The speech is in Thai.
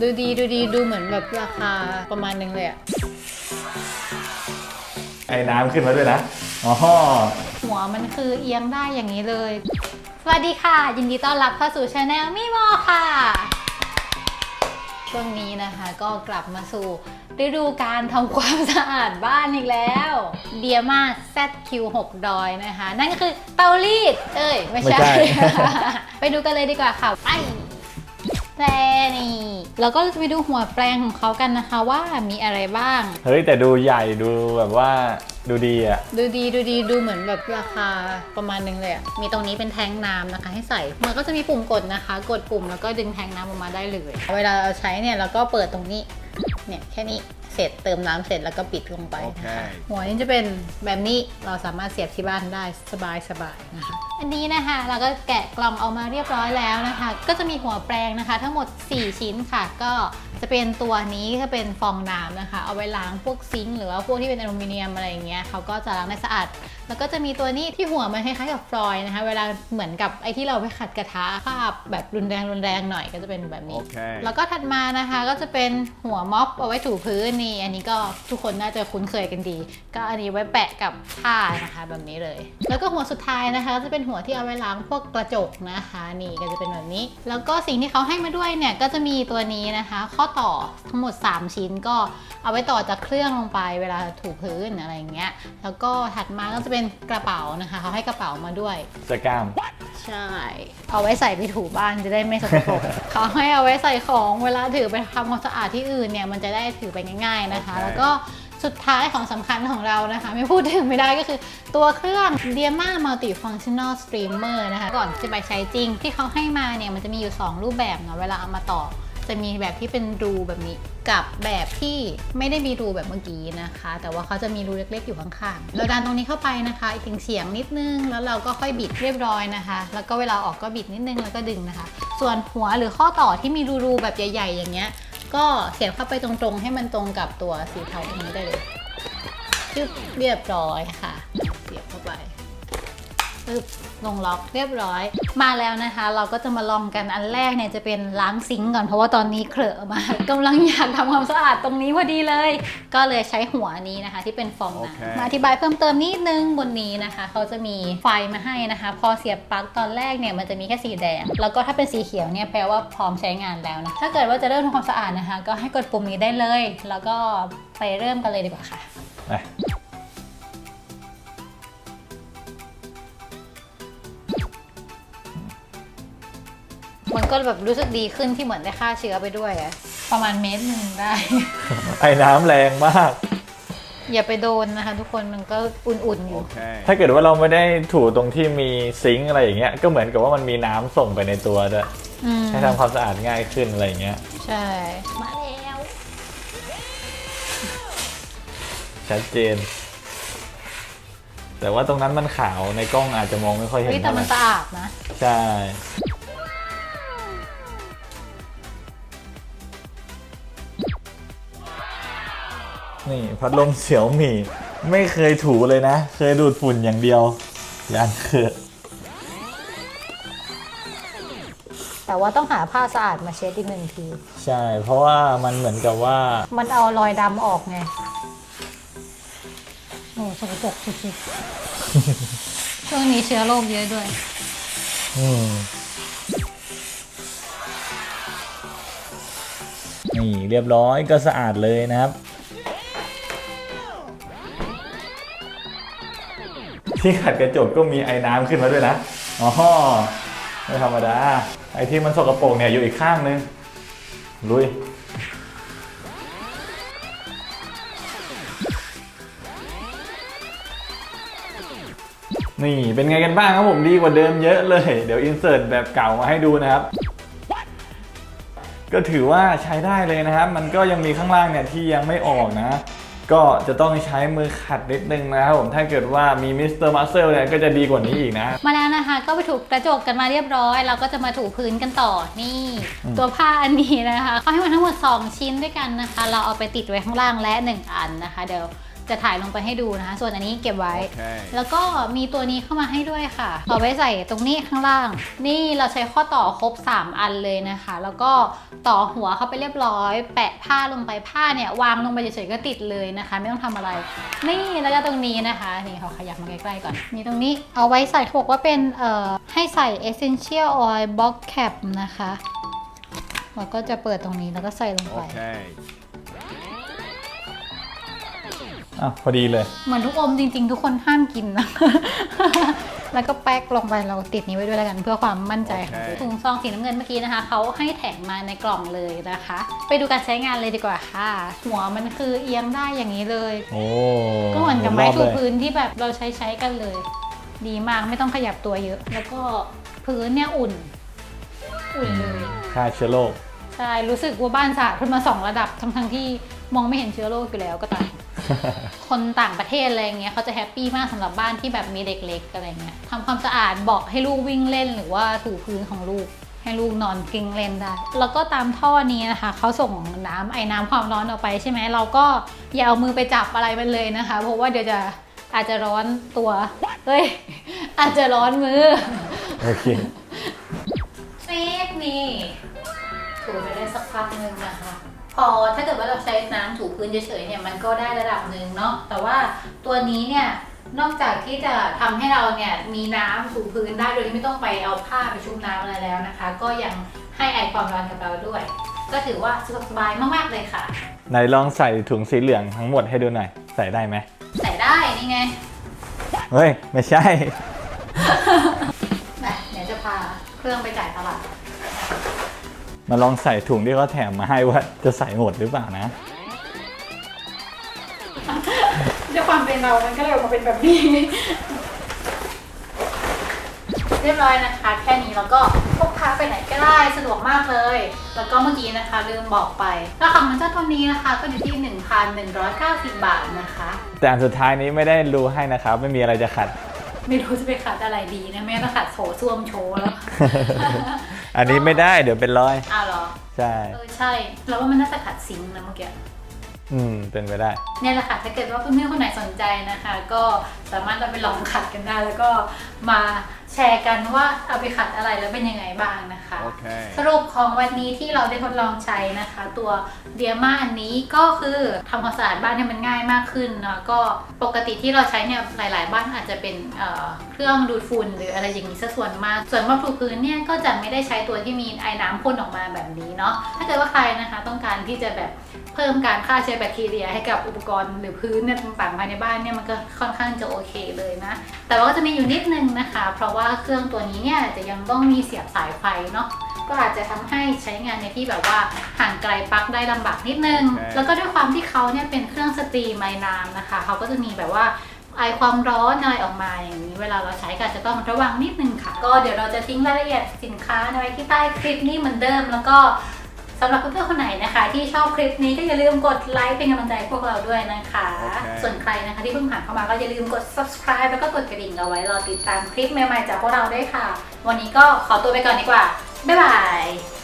ดูดีดูดีดูเหมือนแบบราคาประมาณนึงเลยอะไอ้น้ำขึ้นมาด้วยนะอ๋อหัวมันคือเอียงได้อย่างนี้เลย สวัสดีค่ะ ยินดีต้อนรับเข้าสู่ช anel มิโมค่ะ ช่วงนี้นะคะก็กลับมาสู่ฤดูการทำความสะอาดบ้านอีกแล้วเดียมา ZQ6 ดอยนะคะ นั่นก็คือเตารีด เอ้ย ไม่ไม่ใช่ใช่ ไปดูกันเลยดีกว่าค่ะ ไป แต่นี่แล้วก็จะไปดูหัวแปลงของเขากันนะคะว่ามีอะไรบ้าง เฮ้ยแต่ดูใหญ่ดูแบบว่าดูดีอะ ดูดีดูดีดูเหมือนแบบราคาประมาณนึงเลยอะมีตรงนี้เป็นแทงน้ำนะคะ ให้ใส่ มันก็จะมีปุ่มกดนะคะ กดปุ่มแล้วก็ดึงแทงน้ำออกมาได้เลย เวลาเราใช้เนี่ยเราก็เปิดตรงนี้ เนี่ยแค่นี้ เสร็จเติมน้ำเสร็จแล้วก็ปิดลงไปนะคะ โอเค หัวนี้จะเป็นแบบนี้เราสามารถเสียบที่บ้านได้สบายสบายๆนะคะ อันนี้นะคะเราก็แกะกล่องออกมาเรียบร้อยแล้วนะคะ ก็จะมีหัวแปรงนะคะ ทั้งหมด 4 ชิ้นค่ะ ก็จะเป็นตัวนี้ก็เป็นฟองน้ำนะคะ เอาไว้ล้างพวกซิงค์หรือว่าพวกที่เป็นอลูมิเนียมอะไรอย่างเงี้ยเขาก็จะล้างได้สะอาด แล้วก็จะมีตัวนี้ที่หัวมันคล้ายๆกับฟลอยด์นะคะ เวลาเหมือนกับไอ้ที่เราไปขัดกระทะคราบแบบรุนแรงรุนแรงหน่อยก็จะเป็นแบบนี้ Okay. แล้วก็ถัดมานะคะก็จะเป็นหัวม็อบเอาไว้ถูพื้นนี่ อันนี้ก็ทุกคนน่าจะคุ้นเคยกันดี ก็อันนี้ไว้แปะกับผ้านะคะแบบนี้เลย แล้วก็หัวสุดท้ายนะคะก็จะเป็นหัวที่เอาไว้ล้างพวกกระจกนะคะนี่ก็จะเป็นแบบนี้ แล้วก็สิ่งที่เขาให้มาด้วยเนี่ยก็จะมีตัวนี้นะคะ ข้อต่อทั้งหมด 3 ชิ้นก็เอาไว้ต่อจากเครื่องลงไปเวลาถูพื้นอะไรอย่างเงี้ยแล้วก็ถัดมาก็จะเป็นกระเป๋านะคะเขาให้กระเป๋ามาด้วยจะกล้าม ใช่ เอาไว้ใส่ไปถูบ้านจะได้ไม่สกปรก เขาให้เอาไว้ใส่ของเวลาถือไปทำความสะอาดที่อื่นเนี่ยมันจะได้ถือไปง่าย ๆนะคะโอเคแล้วก็สุดท้ายของสำคัญของเรานะคะ ไม่พูดถึงไม่ได้ก็คือตัวเครื่อง Diama Multifunctional Streamer นะคะ ก่อนจะไปใช้จริงที่เขาให้มาเนี่ยมันจะมีอยู่ 2 รูปแบบเนาะเวลาเอามาต่อ จะมีแบบที่เป็นรูแบบนี้กับแบบที่ไม่ได้มีรูแบบเมื่อกี้นะคะ แต่ว่าเขาจะมีรูเล็กๆอยู่ข้างๆเราดันตรงนี้เข้าไปนะคะอีกถึงเสียงนิดนึง แล้วเราก็ค่อยบิดเรียบร้อยนะคะ แล้วก็เวลาออกก็บิดนิดนึงแล้วก็ดึงนะคะ ส่วนหัวหรือข้อต่อที่มีรูๆแบบใหญ่ ๆ อย่างเงี้ย ก็เสียบเข้าไปตรงๆ ให้มันตรงกับตัวสีเทาตรงนี้ได้เลยจึ๊บเรียบร้อยค่ะ เสียบเข้าไปปึ๊บ ลงล็อกเรียบร้อย มาแล้วนะคะ เราก็จะมาลองกันอันแรกเนี่ยจะเป็นล้างซิงก์ก่อนเพราะว่าตอนนี้เคลอะมากกำลังอยากทำความสะอาดตรงนี้พอดีเลย ก็เลยใช้หัวนี้นะคะ ที่เป็นฟองโอเคน้ำมาอธิบายเพิ่มเติมนิดนึงบนนี้นะคะ เขาจะมีไฟมาให้นะคะ พอเสียบปลั๊กตอนแรกเนี่ยมันจะมีแค่สีแดง แล้วก็ถ้าเป็นสีเขียวเนี่ยแปลว่าพร้อมใช้งานแล้วนะถ้าเกิดว่าจะเริ่มทำความสะอาดนะคะ ก็ให้กดปุ่มนี้ได้เลย แล้วก็ไปเริ่มกันเลยดีกว่าค่ะ ไปมันก็แบบรู้สึกดีขึ้นที่เหมือนได้ฆ่าเชื้อไปด้วยอะประมาณเมตรหนึ่งได้ ไอ้น้ำแรงมาก อย่าไปโดนนะคะ ทุกคนมันก็อุ่นๆอยู่ถ้าเกิดว่าเราไม่ได้ถูตรงที่มีซิงค์อะไรอย่างเงี้ย ก็เหมือนกับว่ามันมีน้ำส่งไปในตัวด้วยอืม ให้ทำความสะอาดง่ายขึ้นอะไรอย่างเงี้ย ใช่ มาแล้ว ชัดเจน แต่ว่าตรงนั้นมันขาวในกล้องอาจจะมองไม่ค่อยเห็นเฮ้ยแต่เท่าไหมันร่สะอาดนะ ใช่ นี่พัดลมเสี่ยวหมี่ไม่เคยถูเลยนะ เคยดูดฝุ่นอย่างเดียวยังเคือแต่ว่าต้องหาผ้าสะอาดมาเช็ดอีกหนึ่งที ใช่ เพราะว่ามันเหมือนกับว่า มันเอารอยดำออกไงโอ้สกปรกสุดๆ ช่วงนี้เชื้อโรคเยอะด้วย อืมนี่เรียบร้อยก็สะอาดเลยนะครับ ที่ขัดกระจกก็มีไอ้น้ำขึ้นมาด้วยนะอ๋อไม่ธรรมดา ไอ้ที่มันสกปรกเนี่ยอยู่อีกข้างนึง ลุย นี่เป็นไงกันบ้างครับผมดีกว่าเดิมเยอะเลย เดี๋ยวอินเสิร์ตแบบเก่ามาให้ดูนะครับ ก็ถือว่าใช้ได้เลยนะครับ มันก็ยังมีข้างล่างเนี่ยที่ยังไม่ออกนะ ก็จะต้องใช้มือขัดนิดนึงนะครับผมถ้าเกิดว่ามีมิสเตอร์มัสเซลเนี่ยก็จะดีกว่านี้อีกนะ มาแล้วนะคะ ก็ไปถูกกระจกกันมาเรียบร้อย เราก็จะมาถูพื้นกันต่อนี่อืมตัวผ้าอันนี้นะคะเขาให้มาทั้งหมด 2 ชิ้นด้วยกันนะคะ เราเอาไปติดไว้ข้างล่างและ 1 อันนะคะ เดี๋ยว จะถ่ายลงไปให้ดูนะคะ ส่วนอันนี้เก็บไว้ Okay. แล้วก็มีตัวนี้เข้ามาให้ด้วยค่ะเอาไว้ใส่ตรงนี้ข้างล่าง นี่เราใช้ข้อต่อครบ 3 อันเลยนะคะ แล้วก็ต่อหัวเข้าไปเรียบร้อย แปะผ้าลงไปผ้าเนี่ยวางลงไปเฉยๆก็ติดเลยนะคะ ไม่ต้องทำอะไร นี่แล้วก็ตรงนี้นะคะนี่เขาขยับมาใกล้ๆก่อนมีตรงนี้เอาไว้ใส่ถกว่าเป็นเอ่อให้ใส่ essential oil box cap นะคะแล้วก็จะเปิดตรงนี้แล้วก็ใส่ลงไป Okay. อะพอดีเลย เหมือนทุกอมจริง ๆ ทุกคนห้ามกินนะ แล้วก็แป๊กลงไปเราติดนี้ไว้ด้วยแล้วกัน เพื่อความมั่นใจของโอเค ถุงซองสีน้ำเงินเมื่อกี้นะคะเขาให้แถมมาในกล่องเลยนะคะ ไปดูการใช้งานเลยดีกว่าค่ะ หัวมันคือเอียงได้อย่างนี้เลย โอ้ก็เหมือนกับไม้รอบถูเลยพื้นที่แบบเราใช้ใช้กันเลย ดีมากไม่ต้องขยับตัวเยอะ แล้วก็พื้นเนี่ยอุ่น อุ่นเลยฆ่าเชื้อโรค ใช่รู้สึกว่าบ้านสะอาดขึ้นมาสองระดับทั้งทั้งๆที่มองไม่เห็นเชื้อโรคอยู่แล้วก็ตาม คนต่างประเทศอะไรเงี้ยเขาจะแฮปปี้มากสำหรับบ้านที่แบบมีเด็กเล็กอะไรเงี้ยทำความสะอาดบอกให้ลูกวิ่งเล่นหรือว่าถูพื้นของลูกให้ลูกนอนกิ้งเล่นได้ แล้วก็ตามท่อนี้นะคะเขาส่งน้ำไอ้น้ำความร้อนออกไปใช่ไหมเราก็อย่าเอามือไปจับอะไรมันเลยนะคะ เพราะว่าเดี๋ยวจะอาจจะร้อนตัวเฮ้ยอาจจะร้อนมือโอเคเซฟนี่ถูไปได้สักพักหนึ่งนะคะ พอถ้าเกิดว่าเราใช้น้ำถูพื้นเฉยๆเนี่ยมันก็ได้ระดับหนึ่งเนาะแต่ว่าตัวนี้เนี่ยนอกจากที่จะทำให้เราเนี่ยมีน้ำถูพื้นได้โดยที่ไม่ต้องไปเอาผ้าไปชุบน้ำอะไรแล้วนะคะ ก็ยังให้ไอความร้อนกับเราด้วย ก็ถือว่าสะดวกสบายมากๆเลยค่ะไหนลองใส่ถุงสีเหลืองทั้งหมดให้ดูหน่อย ใส่ได้ไหมใส่ได้นี่ไงเฮ้ยไม่ใช่นะเดี๋ยวจะพาเครื่องไปจ่ายตลาด มาลองใส่ถุงที่เขาแถมมาให้ว่าจะใส่หมดหรือเปล่านะ ด้วยความเป็นเรา มันก็เลยออกมาเป็นแบบนี้ เรียบร้อยนะคะ แค่นี้แล้วก็พกพาไปไหนก็ได้สะดวกมากเลย แล้วก็เมื่อกี้นะคะ ลืมบอกไปราคาของเจ้าตัวนี้นะคะ ก็อยู่ที่ 1,190 บาทนะคะ แต่อันสุดท้ายนี้ไม่ได้รู้ให้นะครับ ไม่มีอะไรจะขัด ไม่รู้จะไปขัดอะไรดีนะแม่ต้องขัดโถส้วมโชว์แล้ว อันนี้ไม่ได้เดี๋ยวเป็นรอย อ้าวเหรอ ใช่ เออใช่แล้วว่ามันน่าจะขัดซิงค์นะเมื่อกี้ อืม เป็นไปได้ เนี่ยแหละค่ะถ้าเกิดว่าเพื่อนๆคนไหนสนใจนะคะ ก็สามารถเอาไปลองขัดกันได้ แล้วก็มาแชร์กันว่าเอาไปขัดอะไรแล้วเป็นยังไงบ้างนะคะ Okay. สรุปของวันนี้ที่เราได้ทดลองใช้นะคะ ตัวเดียมาอันนี้ก็คือทำความสะอาดบ้านให้มันง่ายมากขึ้นนะก็ปกติที่เราใช้เนี่ยหลาย ๆ บ้านอาจจะเป็นเอ่อเครื่องดูดฝุ่นหรืออะไรอย่างนี้ซะส่วนมาก ส่วนมอบถูพื้นเนี่ยก็จะไม่ได้ใช้ตัวที่มีไอ้น้ำพ่นออกมาแบบนี้เนาะถ้าเกิดว่าใครนะคะต้องการที่จะแบบเพิ่มการฆ่าเชื้อแบคทีเรียให้กับอุปกรณ์หรือพื้นเนี่ยต่างๆภายในบ้านเนี่ยมันก็ค่อนข้างจะโอเคเลยนะ แต่ว่าก็จะมีอยู่นิดนึงนะคะ เพราะว่าเครื่องตัวนี้เนี่ยจะยังต้องมีเสียบสายไฟเนาะก็อาจจะทำให้ใช้งานในที่แบบว่าห่างไกลปลั๊กได้ลำบากนิดนึงโอเคแล้วก็ด้วยความที่เขาเนี่ยเป็นเครื่องสตรีมไม้น้ำนะคะ เขาก็จะมีแบบว่าไอความร้อนอะไรออกมาอย่างนี้เวลาเราใช้ก็อาจจะต้องระวังนิดนึงค่ะ ก็เดี๋ยวเราจะทิ้งรายละเอียดสินค้าไว้ที่ใต้คลิปนี้เหมือนเดิม แล้วก็ สำหรับเพื่อนๆคนไหนนะคะ ที่ชอบคลิปนี้ก็อย่าลืมกดไลค์เป็นกำลังใจให้พวกเราด้วยนะคะโอเคส่วนใครนะคะที่เพิ่งผ่านเข้ามาก็อย่าลืมกด subscribe แล้วก็กดกระดิ่งเอาไว้รอติดตามคลิปใหม่ๆจากพวกเราด้วยค่ะ วันนี้ก็ขอตัวไปก่อนดีกว่าบ๊ายบาย